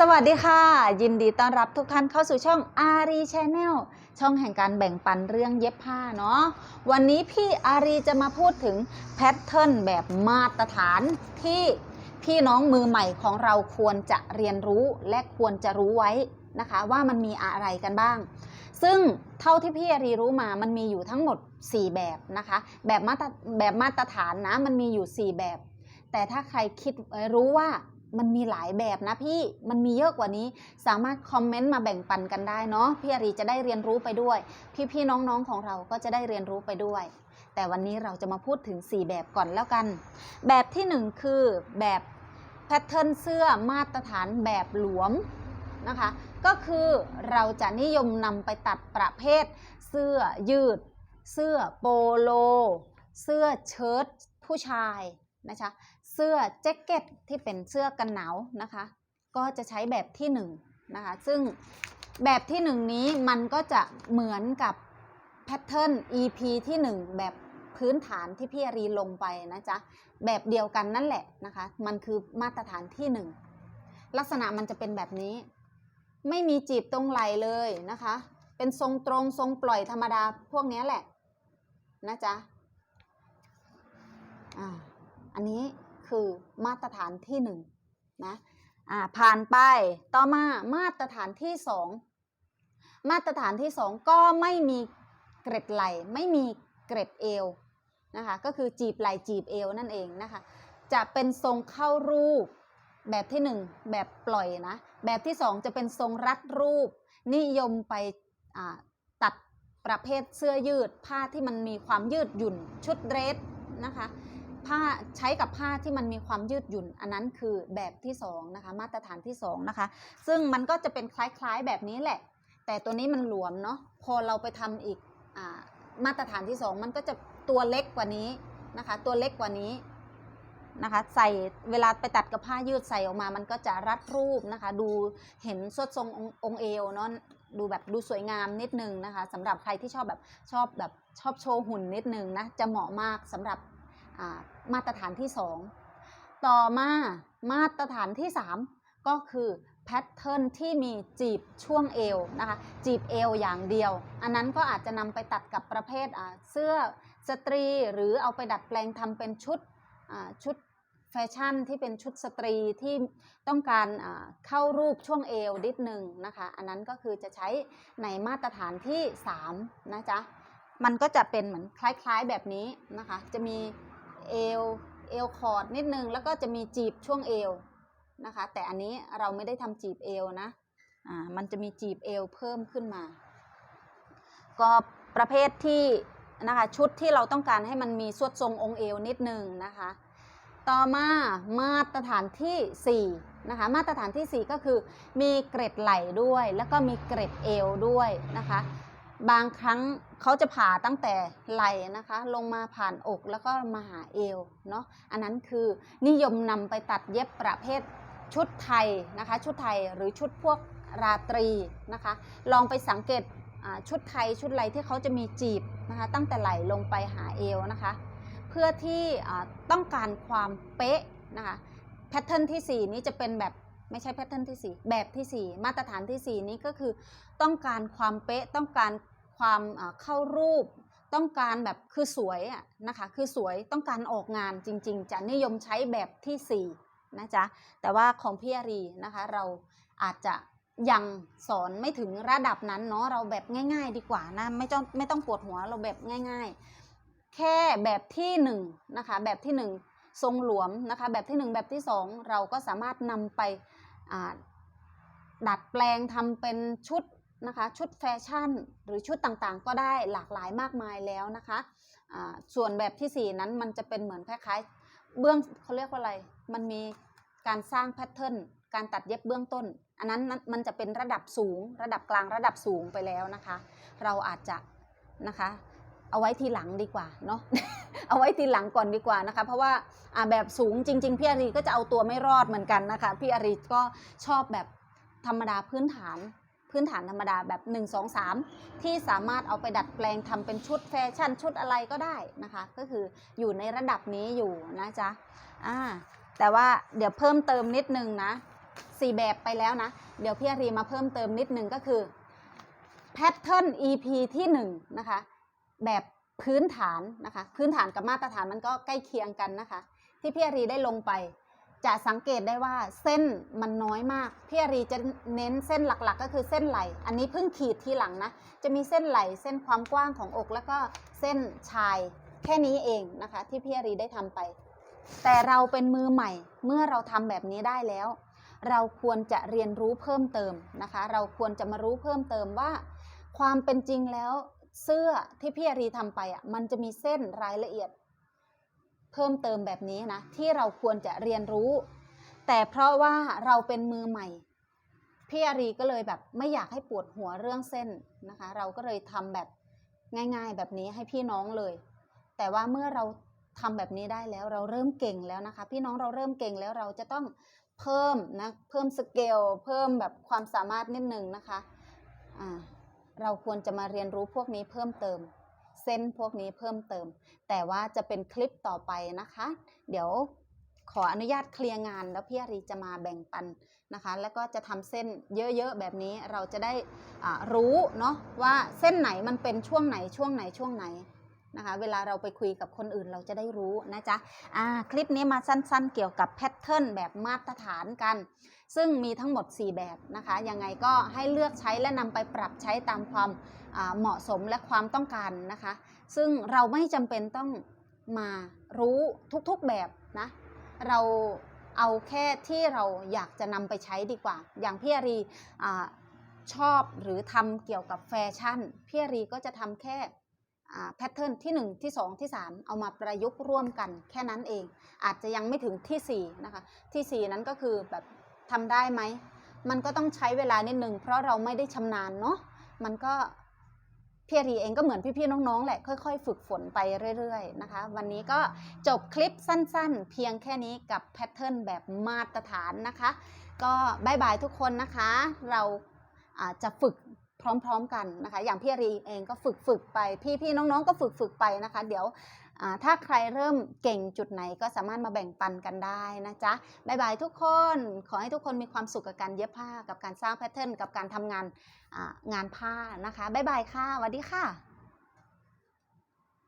สวัสดีค่ะ ยินดีต้อนรับทุกท่านเข้าสู่ช่องอารีชแนลช่องแห่งการแบ่งปันเรื่องเย็บผ้าเนาะวันนี้พี่อารีจะมาพูดถึงแพทเทิร์นแบบมาตรฐานที่พี่น้องมือใหม่ของเราควรจะเรียนรู้และควรจะรู้ไว้นะคะ ว่ามันมีอะไรกันบ้าง ซึ่งเท่าที่พี่อารีรู้มามันมีอยู่ทั้งหมด 4 แบบนะคะ แบบมาตรแบบมาตรฐานนะมันมีอยู่ 4 แบบ แต่ถ้าใครคิดรู้ว่า มันมีหลายแบบนะพี่ มันมีเยอะกว่านี้ สามารถคอมเมนต์มาแบ่งปันกันได้เนาะ พี่อารีจะได้เรียนรู้ไปด้วย พี่ๆน้องๆของเราก็จะได้เรียนรู้ไปด้วย แต่วันนี้เราจะมาพูดถึง 4 แบบก่อนแล้วกัน แบบที่ 1 คือแบบแพทเทิร์นเสื้อมาตรฐานแบบหลวมนะคะ ก็คือเราจะนิยมนำไปตัดประเภท เสื้อยืด เสื้อโปโล เสื้อเชิ้ตผู้ชายนะคะ เสื้อแจ็คเก็ตที่เป็นเสื้อกันหนาวนะคะ ก็จะใช้แบบที่1นงนะคะ ซึ่งแบบที่ 1 นี้มันก็จะเหมือนกับแพทเทิร์น EP ที่ 1 แบบพื้นฐานที่พี่อารีลงไปนะจ๊ะ แบบเดียวกันนั่นแหละนะคะ มันคือมาตรฐานที่ 1 ลักษณะมันจะเป็นแบบนี้ ไม่มีจีบตรงไหลเลยนะคะ เป็นทรงตรงทรงปล่อยธรรมดาพวกนี้แหละนะจ๊ะ อ่า อันนี้ คือมาตรฐานที่หนึ่งนะอ่าผ่านไปต่อมามาตรฐานที่สองมาตรฐานที่สองก็ไม่มีเกร็ดไหลไม่มีเกร็ดเอวนะคะก็คือจีบไหลจีบเอวนั่นเองนะคะจะเป็นทรงเข้ารูปแบบที่หนึ่งแบบปล่อยนะ แบบที่สองจะเป็นทรงรัดรูป นิยมไปตัดประเภทเสื้อยืด ผ้าที่มันมีความยืดหยุ่นชุดเดรสนะคะ ผ้าใช้กับผ้าที่มันมีความยืดหยุ่น อันนั้นคือแบบที่2นะคะมาตรฐานที่2นะคะซึ่งมันก็จะเป็นคล้ายๆแบบนี้แหละ แต่ตัวนี้มันหลวมเนาะพอเราไปทำอีกอมาตรฐานที่ 2 มันก็จะตัวเล็กกว่านี้นะคะ ตัวเล็กกว่านี้นะคะใส่เวลาไปตัดกับผ้ายืดใส่ออกมา มันก็จะรัดรูปนะคะ ดูเห็นสวดทรงององค์เอวเนาะดูแบบดูสวยงามนิดนึงนะคะสำหรับใครที่ชอบแบบชอบแบบชอบโชว์หุ่นนิดนึงนะจะเหมาะมากสำหรับ มาตรฐานที่ 2 ต่อมามาตรฐานที่ 3 ก็คือแพทเทิร์นที่มีจีบช่วงเอวนะคะจีบเอวอย่างเดียว อันนั้นก็อาจจะนำไปตัดกับประเภทเสื้อสตรีหรือเอาไปดัดแปลงทำเป็นชุดชุดแฟชั่นที่เป็นชุดสตรีที่ต้องการเข้ารูปช่วงเอวนิดหนึ่งนะคะ อันนั้นก็คือจะใช้ในมาตรฐานที่ 3 นะจ๊ะ มันก็จะเป็นเหมือนคล้ายๆแบบนี้นะคะ จะมี เอวเอวคอร์ดนิดนึงแล้วก็จะมีจีบช่วงเอวนะคะ แต่อันนี้เราไม่ได้ทำจีบเอวนะอ่ามันจะมีจีบเอวเพิ่มขึ้นมา ก็ประเภทที่นะคะชุดที่เราต้องการให้มันมีสวดทรงองค์เอวนิดนึงนะคะ ต่อมามาตรฐานที่4นะคะมาตรฐานทีสี่4 ก็คือมีเกร็ดไหล่ด้วย แล้วก็มีเกร็ดเอวด้วยนะคะ บางครั้งเขาจะผ่าตั้งแต่ไหล่นะคะ ลงมาผ่านอกแล้วก็มาหาเอวเนาะอันนั้นคือนิยมนำไปตัดเย็บประเภทชุดไทยนะคะ ชุดไทยหรือชุดพวกราตรีนะคะ ลองไปสังเกตชุดไทยชุดอะไรที่เขาจะมีจีบนะคะตั้งแต่ไหล่ลงไปหาเอวนะคะ เพื่อที่ต้องการความเป๊ะนะคะแพทเทิร์นที่ 4 นี้จะเป็นแบบ ไม่ใช่แพทเทิร์นที่ 4 แบบทีสี่4 มาตรฐานทีสี่ 4 นี้ก็คือ ต้องการความเป๊ะต้องการความเข้ารูป ต้องการแบบคือสวยอะนะคะคือสวยต้องการออกงานจริง ๆ จะนิยมใช้แบบทีสี่4นะจ๊ะแต่ว่าของพี่อารีนะคะเราอาจจะยังสอนไม่ถึงระดับนั้นเนาะเราแบบง่าย ๆ ดีกว่านะไม่ต้องไม่ต้องปวดหัวเราแบบง่าย ๆ แค่แบบที่หนึ่งนะคะแบบที่หนึ่ง ทรงหลวมนะคะแบบที่หนึ่งแบบที่สองเราก็สามารถนำไปดัดแปลงทำเป็นชุดนะคะชุดแฟชั่นหรือชุดต่างๆ ก็ได้หลากหลายมากมายแล้วนะคะอ่าส่วนแบบที่ 4 นั้นมันจะเป็นเหมือนคล้ายๆเบื้องเขาเรียกว่าอะไร มันมีการสร้างแพทเทิร์นการตัดเย็บเบื้องต้น อันนั้นนั้นมันจะเป็นระดับสูง ระดับกลางระดับสูงไปแล้วนะคะ เราอาจจะนะคะ เอาไว้ทีหลังดีกว่าเนาะ เอาไว้ทีหลังก่อนดีกว่านะคะ เพราะว่าอ่าแบบสูงจริง ๆ พี่อารีก็จะเอาตัวไม่รอดเหมือนกันนะคะ พี่อารีก็ชอบแบบธรรมดาพื้นฐานพื้นฐานธรรมดาแบบ 1 2 3 ที่สามารถเอาไปดัดแปลงทำเป็นชุดแฟชั่นชุดอะไรก็ได้นะคะ ก็คืออยู่ในระดับนี้อยู่นะจ๊ะอ่าแต่ว่าเดี๋ยวเพิ่มเติมนิดนึงนะสี่แบบไปแล้วนะ เดี๋ยวพี่อารีมาเพิ่มเติมนิดนึงก็คือ Pattern EP ที่หนึ่งนะคะ แบบพื้นฐานนะคะ พื้นฐานกับมาตรฐานมันก็ใกล้เคียงกันนะคะ ที่พี่อารีได้ลงไป จะสังเกตได้ว่าเส้นมันน้อยมากพี่อารีจะเน้นเส้นหลักๆ ก็คือเส้นไหล อันนี้เพิ่งขีดทีหลังนะ จะมีเส้นไหลเส้นความกว้างของอก แล้วก็เส้นชายแค่นี้เองนะคะ ที่พี่อารีได้ทำไป แต่เราเป็นมือใหม่เมื่อเราทำแบบนี้ได้แล้ว เราควรจะเรียนรู้เพิ่มเติมนะคะ เราควรจะมารู้เพิ่มเติมว่า ความเป็นจริงแล้ว เสื้อที่พี่อารีทำไปอะมันจะมีเส้นรายละเอียด เพิ่มเติมแบบนี้นะที่เราควรจะเรียนรู้ แต่เพราะว่าเราเป็นมือใหม่พี่อารีก็เลยแบบไม่อยากให้ปวดหัวเรื่องเส้นนะคะ เราก็เลยทำแบบง่าย ๆ แบบนี้ให้พี่น้องเลย แต่ว่าเมื่อเราทำแบบนี้ได้แล้วเราเริ่มเก่งแล้วนะคะ พี่น้องเราเริ่มเก่งแล้วเราจะต้องเพิ่มนะเพิ่มสเกลเพิ่มแบบความสามารถนิดนึงนะคะอ่า เราควรจะมาเรียนรู้พวกนี้เพิ่มเติม เส้นพวกนี้เพิ่มเติม แต่ว่าจะเป็นคลิปต่อไปนะคะ เดี๋ยวขออนุญาตเคลียร์งานแล้วพี่อารีจะมาแบ่งปันนะคะ แล้วก็จะทำเส้นเยอะๆแบบนี้เราจะได้รู้เนาะว่าเส้นไหนมันเป็นช่วงไหนช่วงไหนช่วงไหน นะคะ เวลาเราไปคุยกับคนอื่นเราจะได้รู้นะจ๊ะอ่าคลิปนี้มาสั้นๆ เกี่ยวกับแพทเทิร์นแบบมาตรฐานกัน ซึ่งมีทั้งหมด 4 แบบนะคะ ยังไงก็ให้เลือกใช้และนำไปปรับใช้ตามความเหมาะสมและความต้องการนะคะ ซึ่งเราไม่จำเป็นต้องมารู้ทุกๆแบบนะ เราเอาแค่ที่เราอยากจะนำไปใช้ดีกว่า อย่างพี่อารีอชอบหรือทำเกี่ยวกับแฟชั่น พี่อารีก็จะทำแค่ แพทเทิร์นที่ 1 ที่ 2 ที่ 3 เอามาประยุกต์ร่วมกันแค่นั้นเอง อาจจะยังไม่ถึงทีสี่4นะคะทีสี่ 4 นั้นก็คือแบบทำได้ไหม มันก็ต้องใช้เวลานิดนึงเพราะเราไม่ได้ชำนาญเนาะมันก็พี่รีเองก็เหมือนพี่ๆน้องๆแหละค่อยๆ ฝึกฝนไปเรื่อยๆนะคะ วันนี้ก็จบคลิปสั้นๆ เพียงแค่นี้กับแพทเทิร์นแบบมาตรฐานนะคะ ก็บายบายทุกคนนะคะ เราอ่าจะฝึก พร้อม ๆ กันนะคะ อย่างพี่รีเองก็ฝึกฝึกๆไป พี่ๆน้องๆก็ฝึกฝึกๆไปนะคะ เดี๋ยวถ้าใครเริ่มเก่งจุดไหนก็สามารถมาแบ่งปันกันได้นะจ๊ะบายบายทุกคน ขอให้ทุกคนมีความสุขกับการเย็บผ้า กับการสร้างแพทเทิร์น กับการทำงานงานผ้านะคะบายบายค่ะสวัสดีค่ะ